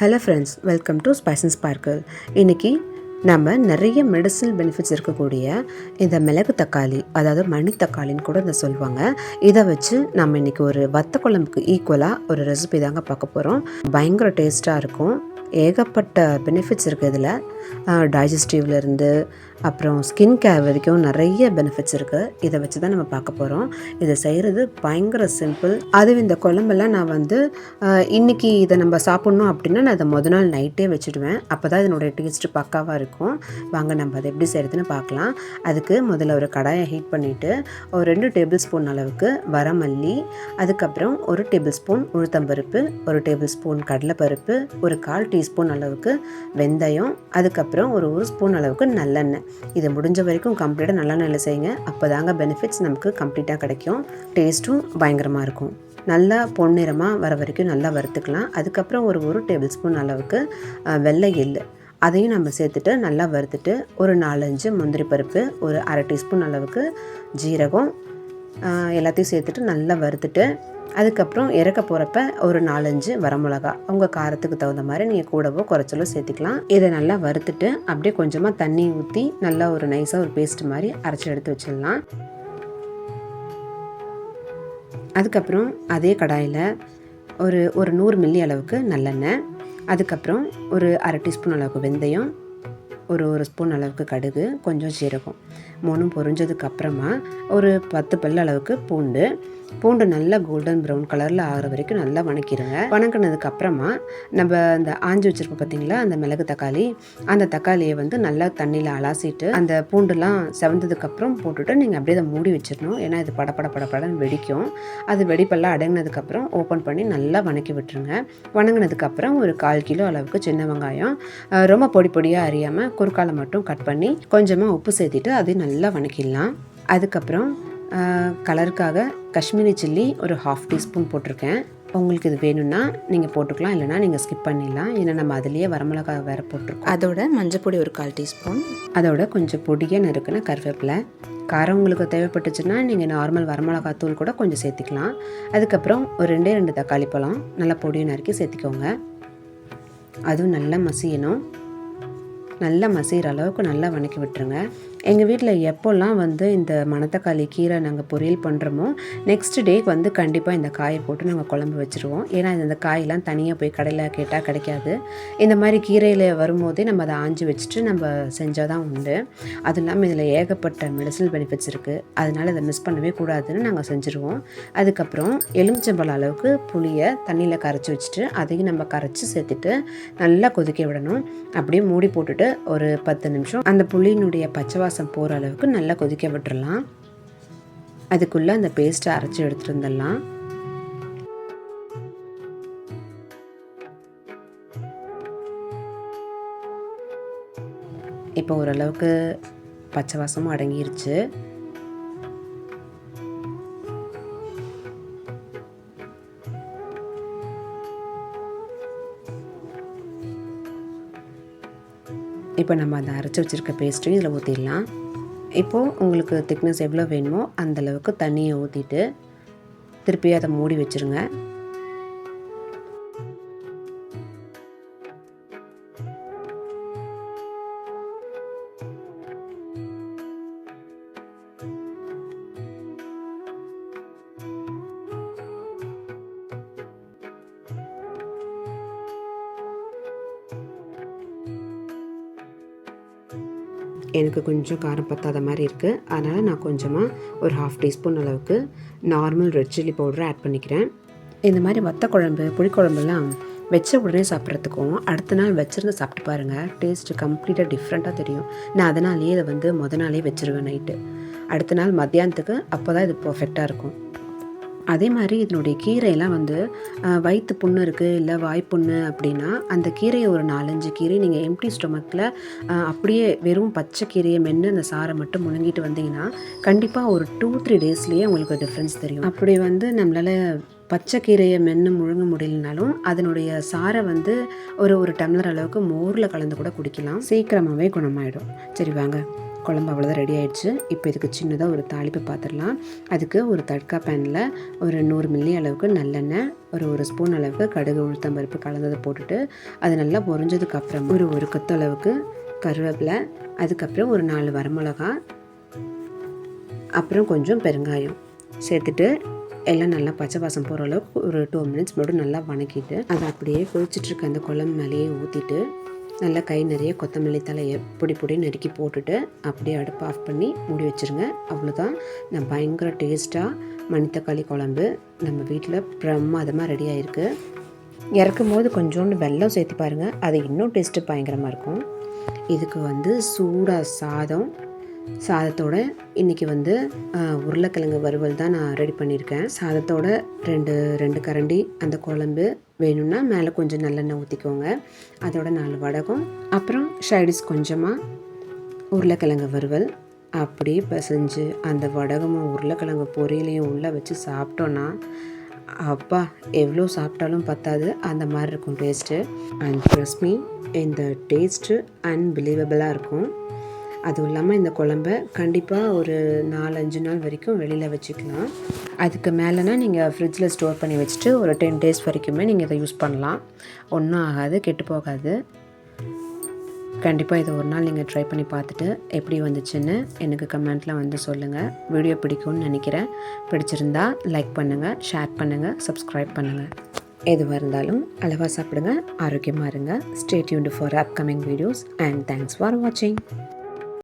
Hello friends welcome to spice and sparkle இன்றைக்கி நம்ம நிறைய மெடிசனல் பெனிஃபிட்ஸ் இருக்கக்கூடிய இந்த மிளகு தக்காளி அதாவது மணி தக்காளின்னு கூட இதை சொல்லுவாங்க. இதை வச்சு நம்ம இன்றைக்கி ஒரு வத்த குழம்புக்கு ஈக்குவலாக ஒரு ரெசிபி தாங்க பார்க்க போகிறோம் பயங்கர டேஸ்ட்டாக இருக்கும். ஏகப்பட்ட பெனிஃபிட்ஸ் இருக்குது இதில். டைஜஸ்டிவ்லேருந்து அப்புறம் ஸ்கின் கேர் வரைக்கும் நிறைய பெனிஃபிட்ஸ் இருக்குது இதை வச்சு தான் நம்ம பார்க்க போகிறோம் இதை செய்கிறது பயங்கர சிம்பிள் அதுவும் இந்த குழம்பெல்லாம் நான் வந்து இன்றைக்கி இன்னைக்கு இதை நம்ம சாப்பிட்ணும் அப்படின்னா நான் அதை முத நாள் நைட்டே வச்சுடுவேன். அப்போ தான் இதனுடைய டேஸ்ட்டு பக்காவாக இருக்கும். வாங்க நம்ம அதை எப்படி செய்கிறதுன்னு பார்க்கலாம். அதுக்கு முதல்ல ஒரு கடாயை ஹீட் பண்ணிவிட்டு ஒரு ரெண்டு டேபிள் ஸ்பூன் அளவுக்கு வரமல்லி அதுக்கப்புறம் ஒரு டேபிள் ஸ்பூன் உளுத்தம்பருப்பு ஒரு டேபிள் ஸ்பூன் கடலைப்பருப்பு ஒரு கால் டீஸ்பூன் அளவுக்கு வெந்தயம் அதுக்கப்புறம் ஒரு ஒரு ஸ்பூன் அளவுக்கு நல்லெண்ணெய். இதை முடிஞ்ச வரைக்கும் கம்ப்ளீட்டாக நல்லெண்ணெயில் செய்யுங்க. அப்போ தாங்க பெனிஃபிட்ஸ் நமக்கு கம்ப்ளீட்டாக கிடைக்கும். டேஸ்ட்டும் பயங்கரமாக இருக்கும். நல்லா பொன்னிறமாக வர வரைக்கும் நல்லா வறுத்துக்கலாம். அதுக்கப்புறம் ஒரு ஒரு டேபிள் ஸ்பூன் அளவுக்கு வெள்ளை எள்ளு அதையும் நம்ம சேர்த்துட்டு நல்லா வறுத்துட்டு ஒரு நாலஞ்சு முந்திரி பருப்பு ஒரு அரை டீஸ்பூன் அளவுக்கு ஜீரகம் எல்லாத்தையும் சேர்த்துட்டு நல்லா வறுத்துட்டு அதுக்கப்புறம் இறக்க போகிறப்ப ஒரு நாலஞ்சு வரமிளகா. உங்கள் காரத்துக்கு தகுந்த மாதிரி நீங்கள் கூடவோ குறைச்சலோ சேர்த்துக்கலாம். இதை நல்லா வறுத்துட்டு அப்படியே கொஞ்சமாக தண்ணி ஊற்றி நல்லா ஒரு நைஸாக ஒரு பேஸ்ட் மாதிரி அரைச்சி எடுத்து வச்சிடலாம். அதுக்கப்புறம் அதே கடாயில் ஒரு ஒரு நூறு மில்லி அளவுக்கு நல்லெண்ணெய். அதுக்கப்புறம் ஒரு அரை டீஸ்பூன் அளவுக்கு வெந்தயம். ஒரு ஒரு ஸ்பூன் அளவுக்கு கடுகு கொஞ்சம் சீரகம். மூணும் பொரிஞ்சதுக்கு அப்புறமா ஒரு பத்து பல் அளவுக்கு பூண்டு பூண்டு நல்லா கோல்டன் ப்ரௌன் கலரில் ஆகிற வரைக்கும் நல்லா வணக்கிடுங்க வணக்கினதுக்கு அப்புறமா நம்ம அந்த ஆஞ்சி வச்சுருப்போம் பார்த்தீங்களா அந்த மிளகு தக்காளி அந்த தக்காளியை வந்து நல்லா தண்ணியில் அலாசிட்டு அந்த பூண்டுலாம் செவந்ததுக்கப்புறம் போட்டுட்டு நீங்கள் அப்படியே அதை மூடி வச்சிடணும் ஏன்னா இது படபட படப்படன்னு வெடிக்கும். அது வெடிப்பெல்லாம் அடங்கினதுக்கப்புறம் ஓப்பன் பண்ணி நல்லா வணக்கி விட்டுருங்க. வணங்கினதுக்கப்புறம் ஒரு கால் கிலோ அளவுக்கு சின்ன வெங்காயம் ரொம்ப பொடி பொடியாக அறியாமல் குறுக்கால மட்டும் கட் பண்ணி கொஞ்சமாக உப்பு சேர்த்துட்டு அதையும் நல்லா வணக்கிடலாம். அதுக்கப்புறம் கலருக்காக காஷ்மீரி சில்லி ஒரு ஹாஃப் டீஸ்பூன் போட்டிருக்கேன். உங்களுக்கு இது வேணும்னா நீங்கள் போட்டுக்கலாம் இல்லைனா நீங்கள் ஸ்கிப் பண்ணிடலாம். ஏன்னா நம்ம அதுலேயே வரமிளகாய் வேறு போட்டிருக்கோம். அதோட மஞ்சப்பொடி ஒரு கால் டீஸ்பூன் அதோட கொஞ்சம் பொடியாக நறுக்குன கருவேப்பிலை. காரம் உங்களுக்கு தேவைப்பட்டுச்சுன்னா நீங்கள் நார்மல் வரமிளகாய் தூள் கூட கொஞ்சம் சேர்த்துக்கலாம். அதுக்கப்புறம் ஒரு ரெண்டே ரெண்டு தக்காளி பழம் நல்லா பொடியை நறுக்கி சேர்த்துக்கோங்க. அதுவும் நல்லா மசியணும். நல்லா மசிகிற அளவுக்கு நல்லா வணக்கி விட்டுருங்க. எங்கள் வீட்டில் எப்போல்லாம் வந்து இந்த மணத்தக்காளி கீரை நாங்கள் பொரியல் பண்ணுறோமோ நெக்ஸ்ட் டேக்கு வந்து கண்டிப்பாக இந்த காயை போட்டு நாங்கள் குழம்பு வச்சுருவோம். ஏன்னா இந்த காயெல்லாம் தனியாக போய் கடையில் கேட்டால் கிடைக்காது. இந்த மாதிரி கீரையில் வரும்போதே நம்ம அதை ஆஞ்சி வச்சுட்டு நம்ம செஞ்சால் தான் உண்டு. அது இல்லாமல் இதில் ஏகப்பட்ட மெடிசனல் பெனிஃபிட்ஸ் இருக்குது அதனால் இதை மிஸ் பண்ணவே கூடாதுன்னு நாங்கள் செஞ்சுருவோம். அதுக்கப்புறம் எலுமிச்சம்பழம் அளவுக்கு புளியை தண்ணியில் கரைச்சி வச்சுட்டு அதையும் நம்ம கரைச்சி சேர்த்துட்டு நல்லா கொதிக்க விடணும். அப்படியே மூடி போட்டுட்டு ஒரு பத்து நிமிஷம் அந்த புளியினுடைய பச்சை வாசம் போகிற அளவுக்கு நல்லா கொதிக்க விட்டுடலாம் அதுக்குள்ளே அந்த பேஸ்ட்டை அரைச்சி எடுத்துகிட்டு வந்துடலாம். இப்போ ஓரளவுக்கு பச்சை வாசமும் அடங்கிருச்சு. இப்போ நம்ம அந்த அரைச்சி வச்சுருக்க பேஸ்ட்டையும் இதில் ஊற்றிடலாம் இப்போது உங்களுக்கு திக்னஸ் எவ்வளோ வேணுமோ அந்தளவுக்கு தண்ணியை ஊற்றிட்டு திருப்பி அதை மூடி வச்சுருங்க. எனக்கு கொஞ்சம் காரம் பத்தாத மாதிரி இருக்குது அதனால் நான் கொஞ்சமாக ஒரு ஹாஃப் டீஸ்பூன் அளவுக்கு நார்மல் ரெட் சில்லி பவுடரை ஆட் பண்ணிக்கிறேன். இந்த மாதிரி வத்த குழம்பு புளிக்குழம்புலாம் வச்ச உடனே சாப்பிட்றதுக்கும் அடுத்த நாள் வச்சுருந்து சாப்பிட்டு பாருங்கள் டேஸ்ட்டு கம்ப்ளீட்டாக டிஃப்ரெண்ட்டாக தெரியும். நான் அதனாலேயே இதை வந்து முத நாளே வச்சிருவேன் நைட்டு அடுத்த நாள் மத்தியானத்துக்கு அப்போ தான் இது பர்ஃபெக்டாக இருக்கும். அதே மாதிரி இதனுடைய கீரையெல்லாம் வந்து வயிற்று புண்ணு இருக்குது இல்லை வாய்ப்புண்ணு அப்படின்னா அந்த கீரையை ஒரு நாலஞ்சு கீரை நீங்கள் எம்டி ஸ்டொமக்கில் அப்படியே வெறும் பச்சை கீரையை மென்று அந்த சாரை மட்டும் முழுங்கிட்டு வந்தீங்கன்னா கண்டிப்பாக ஒரு டூ த்ரீ டேஸ்லேயே உங்களுக்கு டிஃப்ரென்ஸ் தெரியும். அப்படி வந்து நம்மளால் பச்சை கீரையை மென்று முழுங்க முடியலனாலும் அதனுடைய சாரை வந்து ஒரு ஒரு டம்ளர் அளவுக்கு மோரில் கலந்து கூட குடிக்கலாம். சீக்கிரமாகவே குணமாயிடும். சரி வாங்க. குழம்பு அவ்வளோதான் ரெடி ஆகிடுச்சு இப்போ இதுக்கு சின்னதாக ஒரு தாளிப்பு பார்த்துடலாம் அதுக்கு ஒரு தட்கா பேனில் ஒரு நூறு மில்லி அளவுக்கு நல்லெண்ணெய் ஒரு ஒரு ஸ்பூன் அளவுக்கு கடுகு உளுத்தம் பருப்பு கலந்ததை போட்டுட்டு அது நல்லா பொறிஞ்சதுக்கு அப்புறம் ஒரு ஒரு கொத்து அளவுக்கு கருவேப்பிலை அதுக்கப்புறம் ஒரு நாலு வரமிளகா அப்புறம் கொஞ்சம் பெருங்காயம் சேர்த்துட்டு எல்லாம் நல்லா பச்சை வாசம் போகிற அளவுக்கு ஒரு டூ மினிட்ஸ் மட்டும் நல்லா வணக்கிட்டு அதை அப்படியே கொதிச்சிட்டு இருக்க அந்த குழம்பு மேலேயே ஊற்றிட்டு நல்லா கை நிறைய கொத்தமல்லி தலையை பொடி பொடி நறுக்கி போட்டுட்டு அப்படியே அடுப்பு ஆஃப் பண்ணி மூடி வச்சுருங்க. அவ்வளோதான் நான் பயங்கர டேஸ்ட்டாக மணித்தக்காளி குழம்பு நம்ம வீட்டில் பிரமாதமாக ரெடி ஆகிருக்கு இறக்கும் போது கொஞ்சோண்டு வெல்லம் சேர்த்து பாருங்கள் அது இன்னும் டேஸ்ட்டு பயங்கரமாக இருக்கும். இதுக்கு வந்து சூடாக சாதம். சாதத்தோட இன்றைக்கி வந்து உருளைக்கிழங்கு வறுவல் தான் நான் ரெடி பண்ணியிருக்கேன். சாதத்தோட ரெண்டு ரெண்டு கரண்டி அந்த குழம்பு வேணும்னா மேலே கொஞ்சம் நல்லெண்ணெய் ஊற்றிக்கோங்க அதோட நாலு வடகம் அப்புறம் ஷைடிஸ் கொஞ்சமாக உருளைக்கிழங்கு வறுவல். அப்படியே பிசைஞ்சு அந்த வடகமும் உருளைக்கிழங்கு பொரியலையும் உள்ளே வச்சு சாப்பிட்டோன்னா அப்பா எவ்வளோ சாப்பிட்டாலும் பத்தாது. அந்த மாதிரி இருக்கும் டேஸ்ட்டு அண்ட் ட்ரஸ்ட் மீ இந்த டேஸ்ட்டு அன்பிலீவபிளாக இருக்கும். அதுவும் இல்லாமல் இந்த குழம்ப கண்டிப்பாக ஒரு நாலஞ்சு நாள் வரைக்கும் வெளியில் வச்சுக்கலாம். அதுக்கு மேலேனா நீங்கள் ஃப்ரிட்ஜில் ஸ்டோர் பண்ணி வச்சுட்டு ஒரு டென் டேஸ் வரைக்குமே நீங்கள் இதை யூஸ் பண்ணலாம். ஒன்றும் ஆகாது கெட்டு போகாது. கண்டிப்பாக இதை ஒரு நாள் நீங்கள் ட்ரை பண்ணி பார்த்துட்டு எப்படி வந்துச்சுன்னு எனக்கு கமெண்ட்டில் வந்து சொல்லுங்கள் வீடியோ பிடிக்கும்னு நினைக்கிறேன். பிடிச்சிருந்தா லைக் பண்ணுங்கள் ஷேர் பண்ணுங்கள் சப்ஸ்கிரைப் பண்ணுங்கள் எதுவாக இருந்தாலும் அளவாக சாப்பிடுங்க ஆரோக்கியமாக இருங்க. Stay tuned for upcoming videos and thanks for வாட்சிங்